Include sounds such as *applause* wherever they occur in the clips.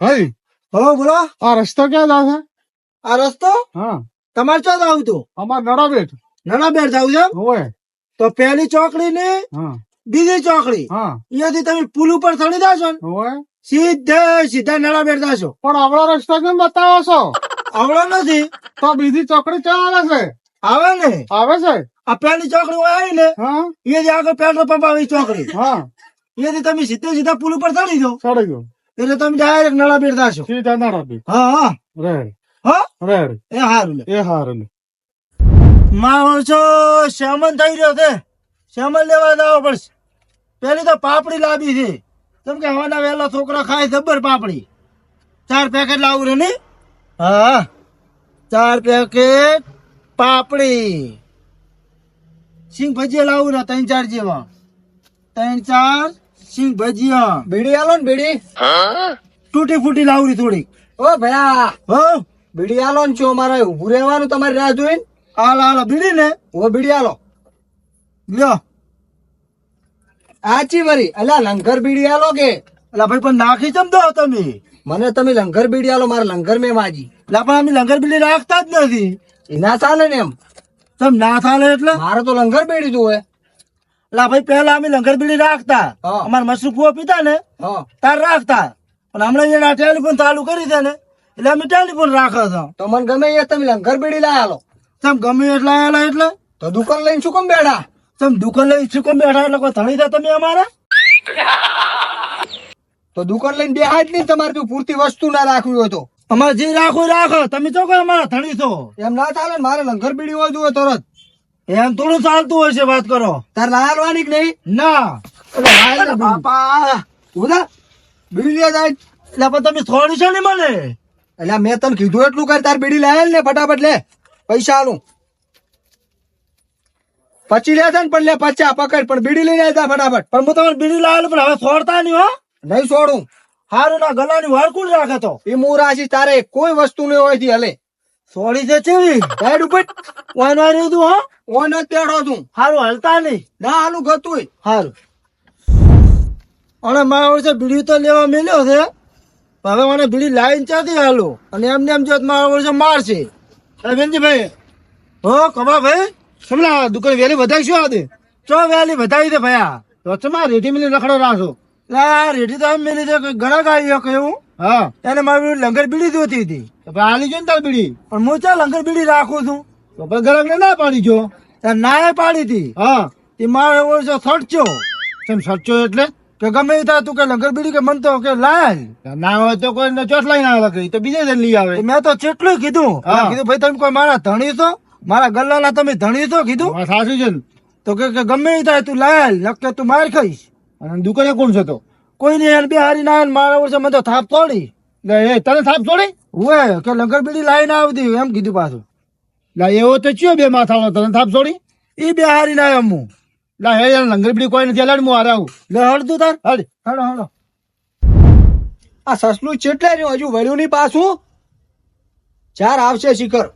ભાઈ હો બોલો. આ રસ્તો ક્યાં જાવ છે આ રસ્તો? હા. તમારે ક્યાં આવું તો અમાર નડાબેટ. બેર જાવ છે હોય તો પહેલી ચોકડી ને બીજી ચોકડી. અહીંયાથી તમે પુલ ઉપર ચડી જાશો ને સીધે સીધા નડાબેટ જાશો. પણ આવડો રસ્તો કેમ બતાવો છો? આવડો નથી. તો બીજી ચોકડી ક્યાં આવે છે? આવે ને? આવે છે? આ પહેલી ચોકડી હોય આવી ને હા. અહીંયાથી આગળ પેટ્રોલ પંપ આવી ચોકડી. હા. અહીંયાથી તમે સીધે સીધા પુલ ઉપર ચડી જાઓ. ચડી ગયો એટલે તમે ડાયરેક્ટ નડા બેર જાશો સીધા બેઠ હા હા. રેડ. હા? રેડ. એ હારું લે. એ હારું લે. માણસો શ્યામન થઈ રહ્યો છે. શ્યામન લેવા જવો પડશે. પેલી તો પાપડી લાવી છે. કેમ કે હવાના વહેલા છોકરા ખાય જબર પાપડી. ચાર પેકેટ લાવું રે ને? હા. ચાર પેકેટ પાપડી. સિંગ ભજીયા લાવું ને ત્રણ ચાર જેવા. ત્રણ ચાર સિંગ ભજીયા. બીડી આલો ને બીડી. તૂટી ફૂટી લાવડી થોડી ઓ ભયા. હો? બીડી આલો ને છો મારે ઉભું રહેવાનું તમારી રાહ જોઈને. હાલ હાલ બીડી ને? ઓ બીડી આલો. લ્યો. આચી વરી અલા લંગર બીડી આલો કે? અલા ભાઈ પણ નાખી ચમ દો તમે? મને તમે લંગર બીડી આલો મારા લંગર મેં માજી એટલે પણ અમે લંગર બીડી રાખતા જ નથી. એના ચાલે ને એમ. તમ ના ચાલે એટલે? મારે તો લંગર બીડી જોવે. એટલે ભાઈ પહેલા અમે લંગર બીડી રાખતા. અમારે મસરૂફો પીતા ને હા. તાર રાખતા. પણ હમણાં એના ટેલિફોન ચાલુ કરી દે ને એટલે અમે ટેલિફોન રાખો છો. તો મને ગમે એ તમે લંગર બીડી લાય આલો તમ ગમે એટલે આયેલા એટલે. તો દુકાન લઈને શું કેમ બેઠા? તમ દુકાન લઈને શું કેમ બેઠા એટલે કોઈ ધણી હતા તમે અમારા? તો દુકાન લઈને બેહાય જ નહીં તમારે જો પૂરતી વસ્તુ ના રાખવી હોય તો. અમારે જે રાખો રાખો. તમે તો કોઈ અમારા ધણી છો. એમ ના ચાલે મારે લંગર બીડી હોય તરત. એમ થોડું ચાલતું હોય છે વાત કરો. તાર લાલવાની કે નહીં? ના. બાપા. ઉધા બીડી લે જાય. એટલે પણ તમે થોડી છે ને મને? એટલે મેં તને કીધું એટલું કર તાર બીડી લાય ને ફટાફટ લે. પૈસા આલું. પછી લે છે ને પણ લે પચા પકડ પણ બીડી લઈને આવતા ફટાફટ. પણ હું તમારે બીડી લાવેલું પણ હવે છોડતા નહીં હો. નહીં છોડું હારું ના ગલાની વાળકુલ રાખે તો? એ મુરાશી તારે કોઈ વસ્તુ નહીં હોયથી હલે. સોડી છે ચેવી સાઈડ ઉપર વાન વાન હતું હા? ઓન જ પેડો તું હારું હલતા નહીં. ના હાલું ગતું હારું. અને મારા વર્ષે બીડી તો લેવા મેલ્યો છે. હવે મને બીડી લાઈન ચાથી હાલું? અને એમને એમ જો મારા વર્ષે મારશે બેનજીભાઈ હો કમા ભાઈ સમલા દુકાન વેલી વધારી શું આવતી ચો વેલી વધારી દે ભયા. તો ચમા રેડી મિલી રખડો રાખો લા રેડી તો એમ મિલી દે ઘણા ગાડીઓ કે એવું? હા. એને મારી લંગર બીડી જોતી હતી. આલી જો ને તાર બીડી. પણ હું ચા લંગર બીડી રાખું છું? તો પણ ગરમ ના પાડી જો. ના પાડી હતી. હા. તે મારો એવો છે સટચો કેમ સટચો એટલે? કે ગમે થાય તું કે લંગર બીડી કે મન તો કે લાલ ના હોય તો કોઈ ચોટ ના આવે તો બીજે જણ લઈ આવે. મેં તો કેટલું કીધું. કીધું ભાઈ તમે કોઈ મારા ધણી છો? મારા ગલ્લાના તમે ધણી છો? કીધું. સાચું છે તો કે કે ગમે એ થાય તું લાલ નક્કે તું માર ખાઈશ. અને દુકાને કોણ છે તો? કોઈ નહીં યાર બે હારી ના મારા વર્ષે મને તો થાપ તોડી એ તને થાપ તોડી હોય કે લંગર બીડી લાઈને આવતી એમ કીધું પાછું. લા એવો તો ચિયો બે માથાળો તને થાપ તોડી એ બે હારી ના એમ હું. લા હે યાર લંગર બીડી કોઈ નથી લાડ હું હારે આવું. લે હળતું તાર. હળ. હળો હળો. આ સસલું ચેટલે રહ્યું? હજુ વળ્યું નહીં પાછું? ચાર આવશે શિખર.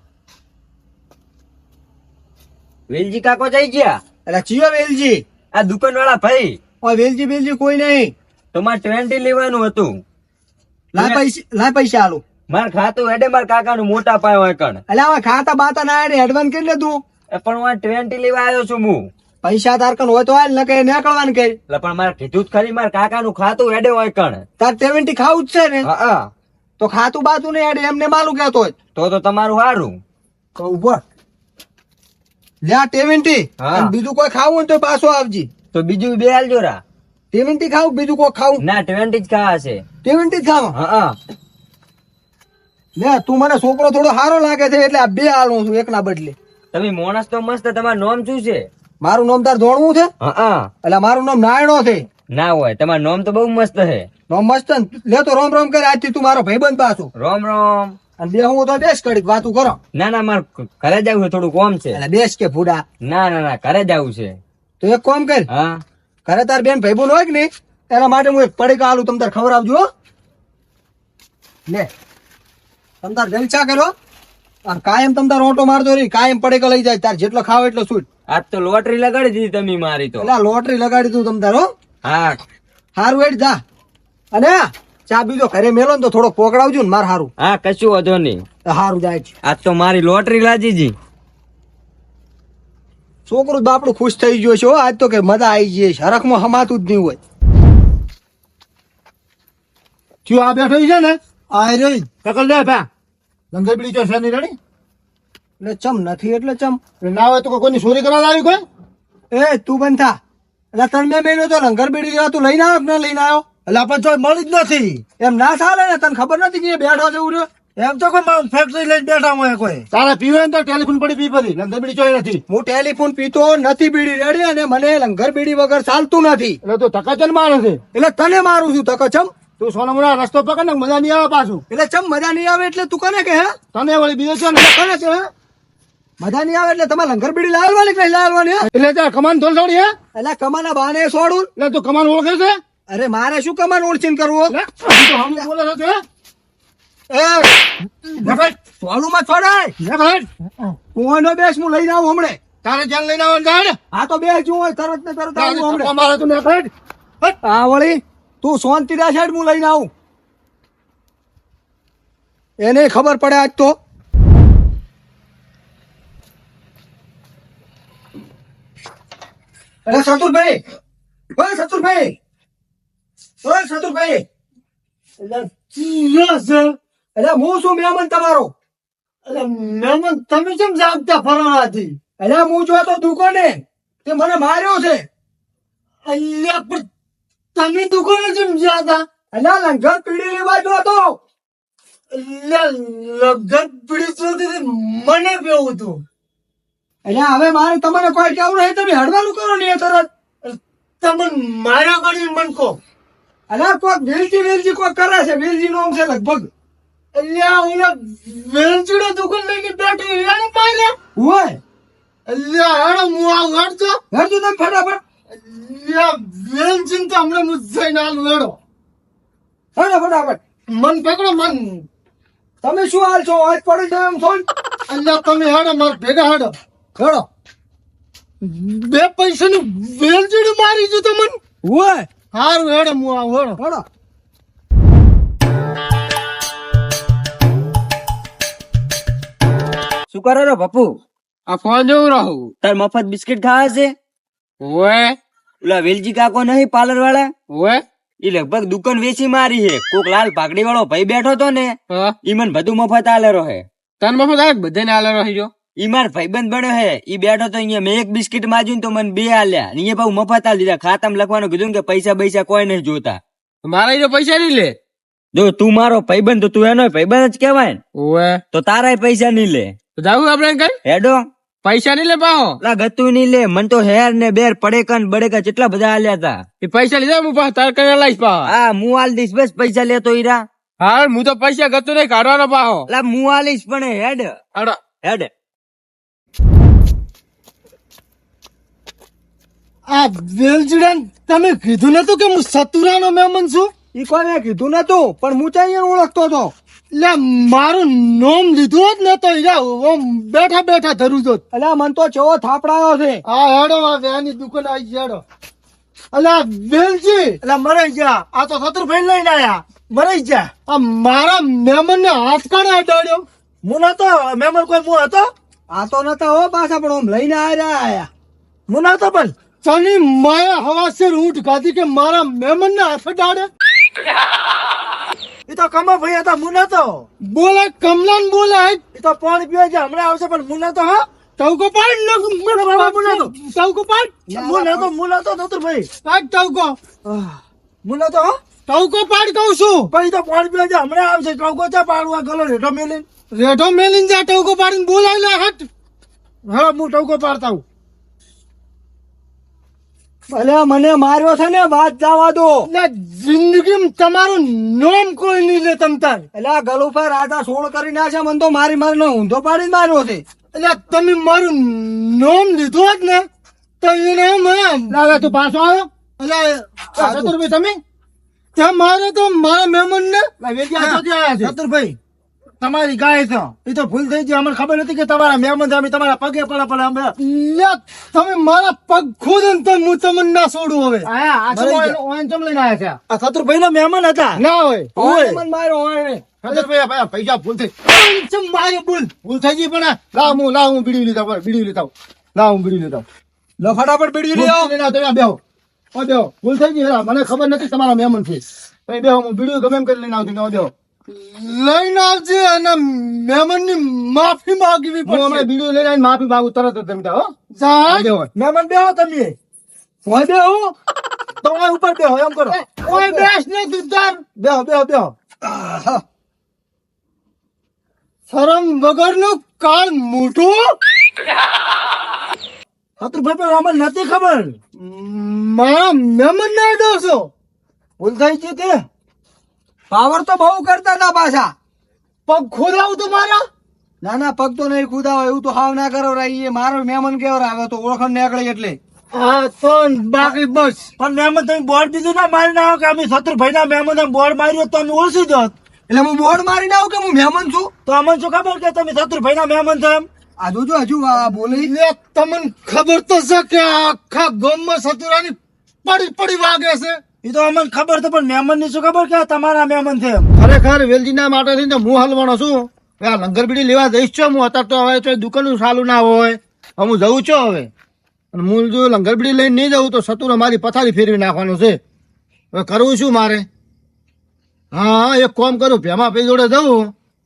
વેલજી કાકો જઈ ગયા? એટલે ચિયો વેલજી? આ દુકાન વાળા ભાઈ. ઓય વેલજી વેલજી કોઈ નહીં. તમારે ટ્વેન્ટી લેવાનું હતું. લાય પૈસા લાય પૈસા આલું. માર ખાતું હેડે માર કાકા નું મોટા પાયો એટલે હવે ખાતા બાતા ના એડવાન્સ કરી પણ હું ટ્વેન્ટી લેવા આવ્યો છું હું. પૈસા તાર હોય તો હાલ ન કઈ નીકળવાનું કઈ એટલે પણ મારે કીધું જ ખરી માર કાકા નું ખાતું હેડે હોય કણ. તાર સેવન્ટી ખાવું જ છે ને? હા. તો ખાતું બાતું નહીં આડે એમને માલું કેતો તો તો તમારું સારું તો ઊભો. લે હા. બીજું કોઈ ખાવું હોય તો પાછો આવજી. તો બીજું બે હાલ રા. ટેવેન્ટી ખાવ બીજું કોઈ ખાવું? ના ટ્વેન્ટી જ ખાવા છે. ટ્વેન્ટી જ ખાવા? હા લે તું મને છોકરો થોડો સારો લાગે છે એટલે આ બે હાલું છું એકના બદલે. તમે માણસ તો મસ્ત તમારું નામ શું છે? મારું નામ તાર ધોણવું છે? હા એટલે મારું નામ નાયણો છે. ના હોય તમારું નામ તો બહુ મસ્ત છે. નામ મસ્ત લે તો રોમ રોમ કરે આજથી તું મારો ભાઈબંધ પાછું. રોમ રોમ. અને બે હું તો બેસ કડીક વાતું કરો. ના ના મારે ઘરે જવું છે થોડું કોમ છે. એટલે બેસ કે ફૂડા ના ના ના ઘરે જવું છે. તો એક કોમ કર. હા. ઘરે તાર બેન ભાઈ હોય કે નહીં એના માટે હું એક પડીકા આલું તમ તાર ખબર આવજો લે તમ તાર જલસા કરો અને કાયમ તમ તાર ઓટો મારતો રહી કાયમ પડીકા લઈ જાય તાર જેટલો ખાવ એટલો છૂટ આજ તો લોટરી લગાડી દીધી તમે મારી તો. એટલે લોટરી લગાડી તું તમ તારો હા. હારું હેડ જા. અને ચા બીજો ઘરે મેલો ને તો થોડો પોકડાવજો ને માર હારું. હા કશું વાંધો નહીં. હારું જાય આજ તો મારી લોટરી લાજી જી. છોકરું બાપડું ખુશ થઈ ગયો છે હો આજ તો કે મજા આવી ગઈ છે. હરખમાં હમાતું જ નહીં હોય. થયું આ બેઠો છે ને? આ રહી ટકલ લે ભા. લંગર બીડી ચોસા ની રેડી? એટલે ચમ નથી એટલે ચમ. ના હોય તો કોઈ કોઈની ચોરી કરવા આવી કોઈ? એ તું બંધ થા. એટલે તને મેં મેલ્યો તો લંગર બીડી જેવા તું લઈને આવ્યો કે ના લઈને આવ્યો એટલે આપણે જો મળી જ નથી. એમ ના ચાલે ને તને ખબર નથી કે બેઠો છે ઉર્યો એમ તો કોઈ ફેક્ટરી લઈને બેઠા હોય કોઈ. તારે પીવે તો ટેલિફોન પડી પી પડી લંગર બીડી જોઈ નથી. હું ટેલિફોન પીતો નથી બીડી રેડી અને મને લંગર બીડી વગર ચાલતું નથી. એટલે તો તકચન મારે છે. એટલે તને મારું છું તકચમ. તું સોના રસ્તો પકડ ને મજા નહીં આવે પાછું. એટલે ચમ મજા નહીં આવે એટલે તું કને કે હે? તને વળી બીજો છે ને કને છે હે? મજા નહીં આવે એટલે તમારે લંગર બીડી લાવવાની કઈ લાવવાની હે? એટલે ત્યાં કમાન થોડી છોડી હે? એટલે કમાના બાને છોડું એટલે તું કમાન ઓળખે છે? અરે મારે શું કમાન ઓળખીને કરવું? બોલે છે સોલુમાં છોડાય દેખાય. કોનો બેસ હું લઈને આવું હમણે. તારે જ્યાં લઈને આવવાનું જાય આ તો બે જુઓ તરત ને તરત આવું હમણે. ધક્કો મારે તું દેખાય. વળી. તું શાંતિ રાખ હેડ હું લઈને આવું. એને ખબર પડે આજ તો. અરે શત્રુભાઈ! ઓય શત્રુભાઈ! ઓય શત્રુભાઈ! એટલે હું શું મહેમાન તમારો? મહેમાન તમે કેમ જાગતા ફરવાથી એટલે હું જો તો દુકાને તે મને માર્યો છે. અલ્યા પણ તમે દુકાને કેમ જાતા? એટલે લંગર પીડી લેવા જો હતો લગન પીડી સુધી મને પેવું હતું. એટલે હવે મારે તમને કોઈ કેવું નહીં તમે હડવાનું કરો ને તરત. તમે મારા કરી મન કહો. એટલે કોઈક વેલજી વેલજી કોક કરે છે વેલજી નો છે લગભગ. અલ્યા ઓલા વેલચીડો દુકાન લઈને બેઠો એને પાડે હોય. અલ્યા હેડો હું આવું હેડજો. હેડજો તમે ફટાફટ. અલ્યા વેલચીન તો હમણાં હું જઈને આલું હેડો. હેડો ફટાફટ. મન પકડો મન. તમે શું હાલ છો? આજ પડી જાય એમ ફોન? અલ્યા તમે હેડો માર ભેગા હેડો. હેડો. બે પૈસાનું વેલચીડું મારી જો તમને હોય. હારું હેડો આવું હેડો. હેડો. શું કરો રો પપ્પુ? આ ફોન જોઉં રહું. તાર મફત બિસ્કિટ ખાવા છે? ઓએ ઓલા વેલજી કાકો નહીં પાર્લર વાળા ઓએ એ લગભગ દુકાન વેચી મારી હે કોક લાલ પાકડી વાળો ભાઈ બેઠો તો ને ઈ મને બધું મફત આલેરો હે તન મફત આવે બધાને આલે રહી જો? ઈ માર ભાઈબંધ બન્યો હે ઈ બેઠો તો અહીંયા મેં એક બિસ્કિટ માજ્યું તો મને બે આલ્યા. અહીંયા પાછું મફત આલી દીધા. ખાતામાં લખવાનું કીધું કે પૈસા પૈસા કોઈ નહીં જોતા. મારા જો પૈસા નહીં લે. જો તું મારો ભાઈબંધ તો તું એનો ભાઈબંધ જ કહેવાય ને. તો તારા પૈસા નહીં લે. જાવું આપણે કઈ? હેડો. પૈસા નહીં લે પાહો? લા ગતું નહીં લે. મન તો હેર ને બેર પડેકન બડેકા કેટલા બધા આલ્યા તા. એ પૈસા લીધા હું પાછા તાર કરી લાઈશ પાહો? હા હું આલ દઈશ બસ પૈસા લેતો ઈરા હા હું તો પૈસા ગતું નહીં કાઢવાનો પાહો. લા હું આલીશ પણ હેડ. હેડ. આ વેલચીડા તમે કીધું નતું કે હું સતુરાનો મહેમાન છું? ઈ કોને કીધું નતું? પણ હું ચાઈ ઓળખતો હતો. એટલે મારું નામ લીધું જ ને તો ઈરા ઓમ બેઠા બેઠા ધરું જોત. અલે મન તો ચેવો થાપડાયો છે. આ હેડો આ વેની દુકાન આવી હેડો. અલા વેલજી. અલે મરાઈ જા આ તો શત્રુભાઈ લઈને આયા. મરાઈ જા આ મારા મહેમાન ને હાથ કાઢે અડાડ્યો. હું નતો મહેમાન કોઈ હું હતો? આ તો નતા હો પાછા પણ આમ લઈને આયા આયા. હું નતો પણ. ચની માયા હવાસેર ઊંટ ગાધી કે મારા મહેમાન ને હાથ ડાડે *laughs* એ તો કમા ભાઈ હતા હું નતો બોલે કમલાન બોલે એ તો પાણી પીવા છે હમણાં આવશે પણ હું નતો હા? ચૌકો પાડ ન ચૌકો પાડ હું નતો હું નતો ભાઈ. પાડ ચૌકો હું નતો હા? ટવકો પાડ કહું છું. પણ તો પાણી પીવા છે હમણાં આવશે ચૌકો ચા પાડવા ગલો રેઢો મેલીન. રેઢો મેલીન જા ચૌકો પાડીને બોલાય લે હટ. હા હું ચૌકો પાડતા હું ભલે મને માર્યો છે ને વાત જવા દો. જિંદગીમાં તમારું નામ કોઈ નહીં લે તમ તાર. એટલે આ ગલ ઉપર આટા સોળ કરી નાખ્યા મને તો મારી મારીને ઊંધો પાડીને માર્યો છે. એટલે તમે મારું નામ લીધું હોત ને તો એને લાગે તું પાછો આવ્યો? એટલે ચતુરભાઈ તમે? ત્યાં મારે તો મારા મહેમાન ને ચતુરભાઈ તમારી ગાય છે. એ તો ભૂલ થઈ ગઈ. અમને ખબર નથી કે તમારા મહેમાન અમે તમારા પગે પડે પડે. અમે લે, તમે મારા પગ ખુદ ને તો હું તમને ના છોડું હવે. મરી. ઓન ચમ લઈને આયા છે? આ શત્રુભાઈ ના મહેમાન હતા. ના હોય. ઓય. મને ભાઈ પૈસા ભૂલ થઈ ચમ માર્યો ભૂલ. ભૂલ થઈ ગઈ પણ લાવ હું લાવ હું બીડી લીધા બીડી લીધા લાવ હું બીડી લીધા લો ફટાફટ બીડી લઈ આવો ના તમે બેહો. બેહો. ભૂલ થઈ ગઈ મને ખબર નથી તમારા મહેમાન છે. બેહો હું બીડી ગમે એમ કરી લઈને આવતી બેહો. લઈને આવજે અને મહેમાનની માફી માંગવી હું હમણાં પડશે બીડી લઈને આવીને માફી માંગુ તરત જ તમે હો. જા બેહો. મહેમાન બેહો તમે. હોય બેહો. તમારા ઉપર બેહો એમ કરો. કોઈ બેસ નહીં દુધાર. બેહો બેહો બેહો. શરમ વગરનું કાળ મોટું શત્રુભાઈ પણ અમને નથી ખબર. મારા મહેમાન ના ડોસો ભૂલ થઈ છે તે. પાવર તો બહુ કરતા હતા પાછા. પગ ખોદાવું તો મારા? ના ના પગ તો નહીં ખોદાવો એવું તો હાવ ના કરો એ મારો મહેમાન કેવો આવે તો ઓળખણ નીકળે એટલે. હા તો બાકી બસ. પણ મહેમાન તમે બોર્ડ દીધું ના મારી ના કે અમે શત્રુભાઈ ના મહેમાન બોર્ડ માર્યો તો અમે ઓળખી દોત. એટલે હું બોર્ડ મારીને આવું કે હું મહેમાન છું? તો અમને શું ખબર કે તમે શત્રુભાઈ ના મહેમાન છો એમ? આ જોજો હજુ બોલી. લે તમને ખબર તો છે કે આખા ગામમાં સતુરાની પડી પડી વાગે છે. એ તો અમને ખબર તો પણ મહેમાનની શું ખબર કે તમારા મહેમાન છે ખરેખર વેલજી ના માટે થઈને હું હલવાનો છું. આ લંગર બીડી લેવા જઈશ છો હું, અત્યારે તો હવે તો દુકાન સારું ના હોય. હું જઉં છું હવે. અને હું જો લંગર બીડી લઈને નહીં જઉં તો સતુર મારી પથારી ફેરવી નાખવાનું છે. હવે કરવું શું મારે? હા, એક કોમ કરું, ભેમા ભાઈ જોડે જવું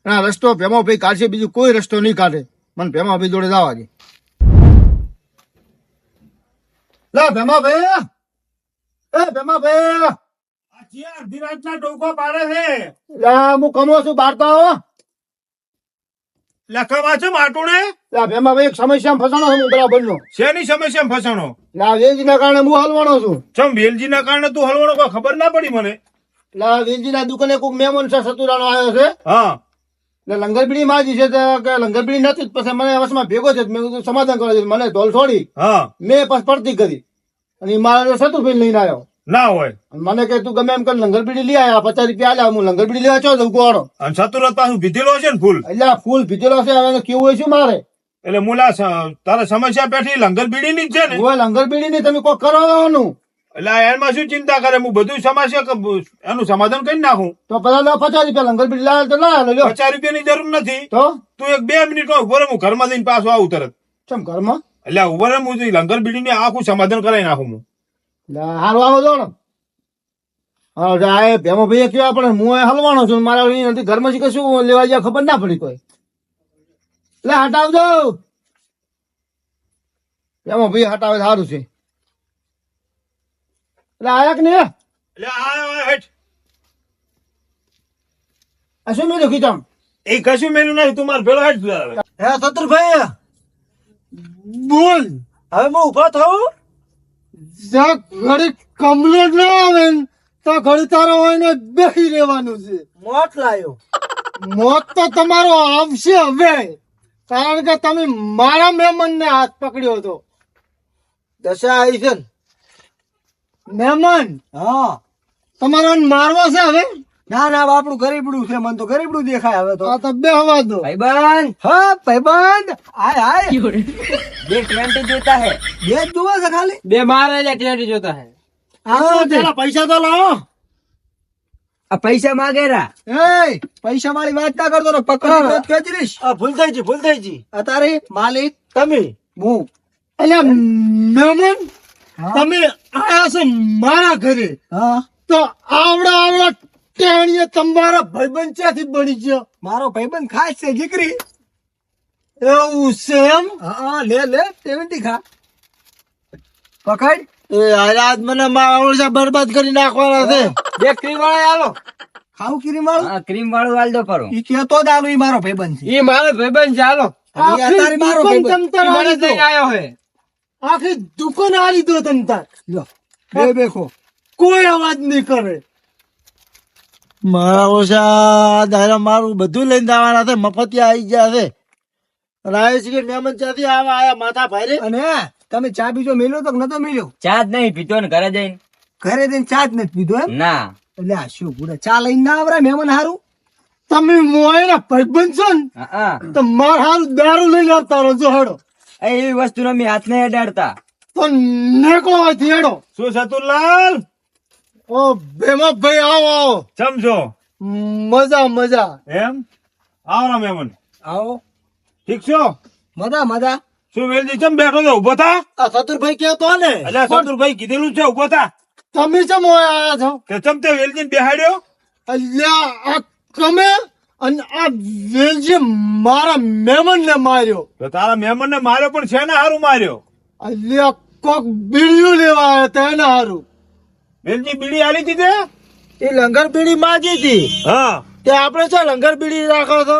આ રસ્તો ભેમા ભાઈ કાઢશે, બીજું કોઈ રસ્તો નહીં કાઢે. મને ભેમા ભાઈ જોડે જવા દે. લા ભેમા ભાઈ. એ પાડે છે. હું કમો છું બારતા હો. લખવા છે માટુને લા ભેમા એક સમસ્યામાં ફસાણો છું બરાબર નો શેની સમસ્યા ફસાણો? લા વેલજીના કારણે હું હલવાનો છું. ચમ વેલજીના કારણે તું હલવાનો? કોઈ ખબર ના પડી મને? લા વેલજીના દુકાને કોઈક મહેમાન છે સતુરાનો આવ્યો છે. હા. એટલે લંગરબીડી માજી છે કે લંગરબીડી નથી જ પછી મને વસમાં ભેગો છે મેં કીધું સમાધાન કરો મને ધોલ છોડી હા. મેં પછી પડતી કરી. અને મારા સતુરભાઈ લઈને આવ્યો. ના હોય. મને કે તું ગમે એમ કર લંગરબીડી લઈ આવ્યા પચાસ રૂપિયા આલ્યા હું લંગરબીડી લેવા ચો જઉં કોણો અને સતુરત પાછું ભીધેલો છે ને ફૂલ? એટલે ફૂલ ભીતેલો છે હવે કેવું હોય છે મારે? એટલે મુલા તારે સમસ્યા પેઠી લંગર બીડી ની છે ને? લંગર લંગરબીડી ની તમે કોઈ કરવાનું એટલે એમાં શું ચિંતા કરે? હું બધું સમસ્યા એનું સમાધાન કરી નાખું. તો પેલા પચાસ રૂપિયા લંગરબીડી લાવે તો ના પચાસ રૂપિયા રૂપિયાની જરૂર નથી. તો? તું એક બે મિનિટ ઊભો રહે હું ઘરમાં જઈને પાછો આવું તરત. ચમ ઘરમાં? એટલે ઊભા રહે હું લંગર બિલ્ડિંગ આખું સમાધાન કરાવી નાખું હું. હારું આવો જો ને હા આ ભેમો ભાઈ કેવા પડે હું હલવાનો છું મારા નથી ઘરમાં થી કશું લેવા જ્યાં ખબર ના પડી કોઈ. એટલે હટાવજો ભેમો ભાઈ હટાવે સારું છે. એટલે આયા કે નહીં? એટલે આ શું મેં ખીચામ એ કશું મેલું નહીં તું મારે ભેળો હેઠ હે સત્રભાઈ બોલ હવે હું ઊભો થઉં? જ્યાં ઘડી કમ્પ્લેટ ના આવે તો ઘડી તારો હોય ને બેસી રહેવાનું છે. મોત લાયો. મોત તો તમારો આવશે હવે. કારણ કે તમે મારા મહેમાન ને હાથ પકડ્યો હતો. દશા આવી છે મહેમાન હા. તમારો મારવા છે હવે? ના ના બાપડું ગરીબડું છે મને તો ગરીબડું દેખાય હવે તો. આ તો બે હવા દો. ભાઈબંધ હા ભાઈબંધ હાય હાય બે ટ્વેન્ટી જોતા હે. બે જ છે ખાલી? બે મારે જ ટ્વેન્ટી જોતા હે. પેલા પૈસા તો લાવો. આ પૈસા માગેરા એ પૈસા વાળી વાત ના કરતો ને પકડ ખેંચીશ આ ભૂલ થઈ જી ભૂલ થઈ જી અતારે માલિક તમે. હું. એટલે મેમન તમે આયા છો મારા ઘરે. હા. તો આવડા આવડા ટેણીએ તમારા ભાઈબંધ ક્યાંથી બની ગયો? મારો ભાઈબંધ ખાસ છે દીકરી. એવું છે એમ? હા લે લે તેવંતી ખા. પકડ. એ આજ મને મારા બરબાદ કરી નાખવાના છે. બે ક્રીમ વાળા આલો. ખાવું ક્રીમ વાળું હા ક્રીમ વાળું દો પરો. ઈ કહેતો જ આલું ઈ મારો ભાઈબંધ છે. ઈ મારો ભાઈબંધ છે આલો. અત્યારે મારો ભાઈબંધ. મને આલી આયો હે. આખી દુકાન આલી દો તમ તાર લો બે બેખો. કોઈ અવાજ નહીં કરે. મારા ઓછા દાયરા મારું બધું લઈને જવાના છે મફતિયા આવી ગયા છે. રાય છે કે મહેમાન ત્યાંથી આવા આયા માથા ભાઈ અને તમે ચા બીજો મેલ્યો તો કે નતો મેલ્યો? ચા જ નહીં પીતો ને ઘરે જઈને. ઘરે જઈને ચા જ નથી પીધો એમ? ના. એટલે આ શું પૂરા ચા લઈને ના આવરા મહેમાન હારું? તમે મોયના ભાઈબંધ છો ને? તો માર હાલ દારૂ લઈને આવતા રહો જો હેડો. એ વસ્તુ વસ્તુનો મેં હાથ નહીં અડાડતા તો નીકળો અહીંથી હેડો. શું સતુરલાલ ઓ ભેમા ભાઈ આવો આવો. સમજો મજા મજા. એમ? આવો ના મેમન આવો. ઠીક છો? મજા મજા. શું વેલજી ચમ બેઠો છો? ઊભો થા. આ સતુરભાઈ કેતો ને? એટલે સતુરભાઈ કીધેલું છે ઊભો થા. તમે ચમ આયા છો? કે ચમ તે વેલજી બેહાડ્યો? અલ્યા આ તમે અને આ વેલજી મારા મહેમાન ને માર્યો. તો તારા મહેમાન ને માર્યો પણ છે ને હારું માર્યો? અલ્યા કોક બીડીયું લેવા આવ્યા હતા એના હારું. વેલજી બીડી આલી દીધે એ લંગર બીડી માજી હતી. હા. તે આપણે છે લંગર બીડી રાખો છો?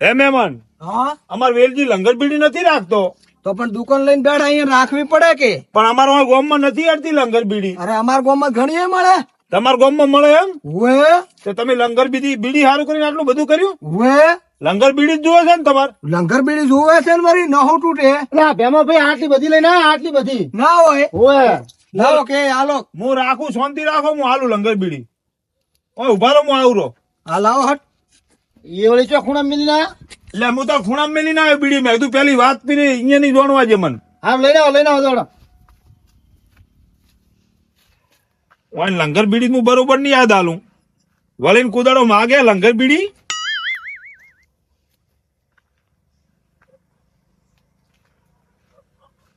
એ મહેમાન? હા. અમાર વેલજી લંગર બીડી નથી રાખતો. તો પણ દુકાન લઈને બેઠા અહીંયા રાખવી પડે કે? પણ અમારા ગામમાં નથી આવતી લંગર બીડી. અરે અમારા ગામમાં ઘણી એ મળે. તમારા ગામમાં મળે એમ? વે તો તમે લંગર બીડી બીડી સારું કરીને આટલું બધું કર્યું? વે લંગર બીડી જોવે છે ને તમારે? લંગર બીડી જોવે છે ને મારી? નહો તૂટે ભેમા ભાઈ આટલી બધી લઈને આટલી બધી. ના હોય. ઓય લાવો કે હાલો. હું રાખું શાંતિ રાખો હું હાલું લંગર બીડી. ઓય ઊભા રહો હું આવું રહો હા લાવો હટ. એ વળી ચો ખૂણા મિલી ના એટલે હું તો ખૂણા મિલી ના બીડી મેં તું પેલી વાત પીને અહીંયા નહીં જોણવા છે મન. હા લઈને આવો લઈને આવો દોડો. ઓય લંગર બીડી હું બરોબર નહીં યાદ આલું. વળીને કુદાડો માગે લંગર બીડી?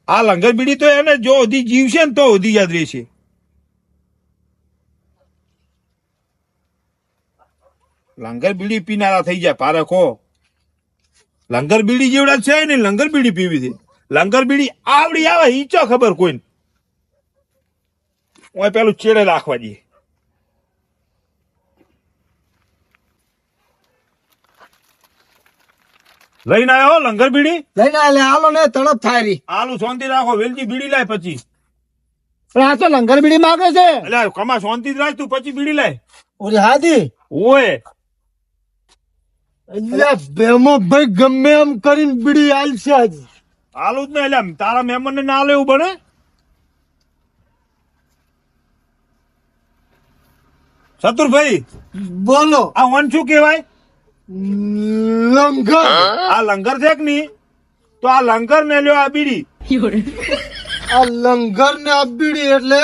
આ લંગર બીડી તો એને જો સુધી જીવશે ને તો સુધી યાદ રહેશે. લંગર બીડી પીનારા થઈ જાય, પારખો. લંગર બીડી જેવડા છે ને, લંગર બીડી પીવી છે. લંગર બીડી આવડી આવે ઈચો ખબર કોઈ ઓય પેલું ચેડે રાખવા દઈએ લઈને આવ્યો લંગર બીડી? લઈને આવે આલો ને તડપ થાય રી. આલુ શાંતિ રાખો વેલજી બીડી લાય પછી. પણ આ તો લંગર બીડી માગે છે. એટલે કમા શાંતિ જ રાખ તું પછી બીડી લાય. ઓરે હાદી. ઓય. એટલે બેમો ભાઈ ગમે એમ કરીને બીડી આલશે આજ. આલુ જ ને એટલે તારા મહેમાન ને ના લેવું બને? ચતુરભાઈ બોલો. આ વન શું કહેવાય? લંગર. આ લંગર છે કે નહીં? તો આ લંગર ને લ્યો આ બીડી. આ લંગર ને આ બીડી એટલે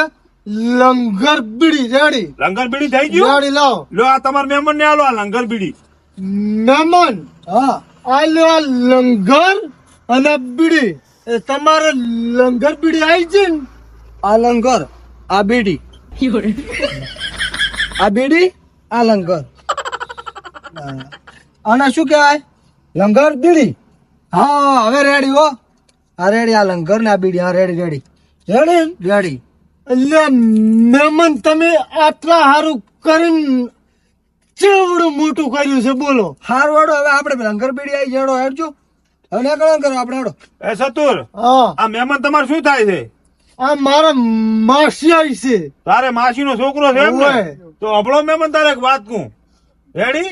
લંગર બીડી. રેડી? લંગર બીડી થઈ ગયું? રેડી લાવો. લો આ તમાર મહેમાન ને આલો આ લંગર બીડી. મહેમાન હા. આ લો આ લંગર અને આ બીડી. એ તમારે લંગર બીડી આવી છે ને? આ લંગર આ બીડી. આ બીડી આ લંગર. આને શું કહેવાય? લંગર બીડી. હા હવે રેડી હો. આ રેડી આ લંગર ને આ બીડી હા રેડી રેડી રેડી રેડી એટલે મહેમાન તમે આટલા સારું કરીને ચેવડું મોટું કર્યું છે બોલો. હાર હવે આપણે લંગર બીડી આવી જડો હેડજો. હવે નીકળો કરો આપણે હેડો. એ સતુર હા. આ મહેમાન તમારે શું થાય છે? આ મારા માસી આવી છે. તારે માસી નો છોકરો છે તો આપણો મહેમાન તારે એક વાત કહું. રેડી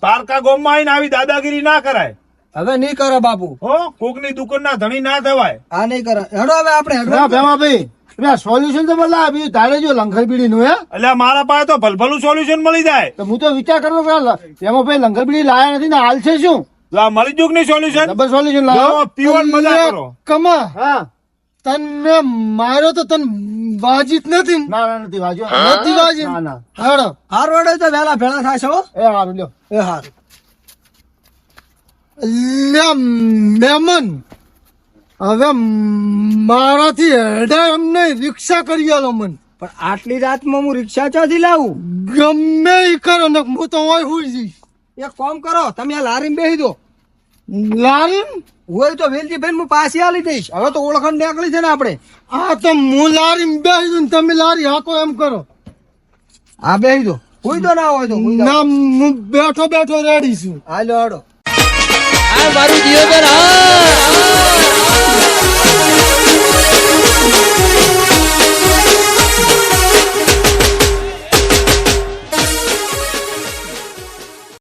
પારકા ગોમમાં આવીને આવી દાદાગીરી ના કરાય. હવે નહીં કરે બાપુ. હો કોકની દુકાન ના ધણી ના થવાય. આ નહીં કરે. હેડો હવે આપણે હેડો. ભેમાભાઈ સોલ્યુશન તો બોલા આપ્યું તારે જો લંગર બીડી નું હે? એટલે મારા પાસે તો ભલભલું સોલ્યુશન મળી જાય. તો હું તો વિચાર કરો કે એમાં ભાઈ લંગર બીડી લાયા નથી ને હાલ છે શું? મળી જુગની સોલ્યુશન સોલ્યુશન લાવો પીવન મજા કરો. કમા. હા. તને માર્યો તો તને વાજિત નથી. ના ના નથી વાજ્યો. નથી વાજ્યો ના ના. હાડો હાર વડે તો વેલા ભેળા થશે હો. એ હારું લ્યો. એ હાર. લ્યા મેમન હવે મારાથી હેડા એમ નહીં. રિક્ષા કરી આલો મન. પણ આટલી રાતમાં હું રિક્ષા ચાથી લાવું? ગમે એ કરો ને હું તો હોય હું જઈશ. એક કામ કરો તમે આ લારીમાં બેસી દો. લારી હોય તો વેલજી બેન હું પાછી આલી દઈશ. હવે તો ઓળખાણ નીકળી છે ને આપણે. આ તો હું લારી બેસી દઉં તમે લારી હાકો એમ કરો. આ બેસી દો. કોઈ તો ના હોય તો ના હું બેઠો બેઠો રેડી છું. હાલો હાડો આ મારું જીઓ હા.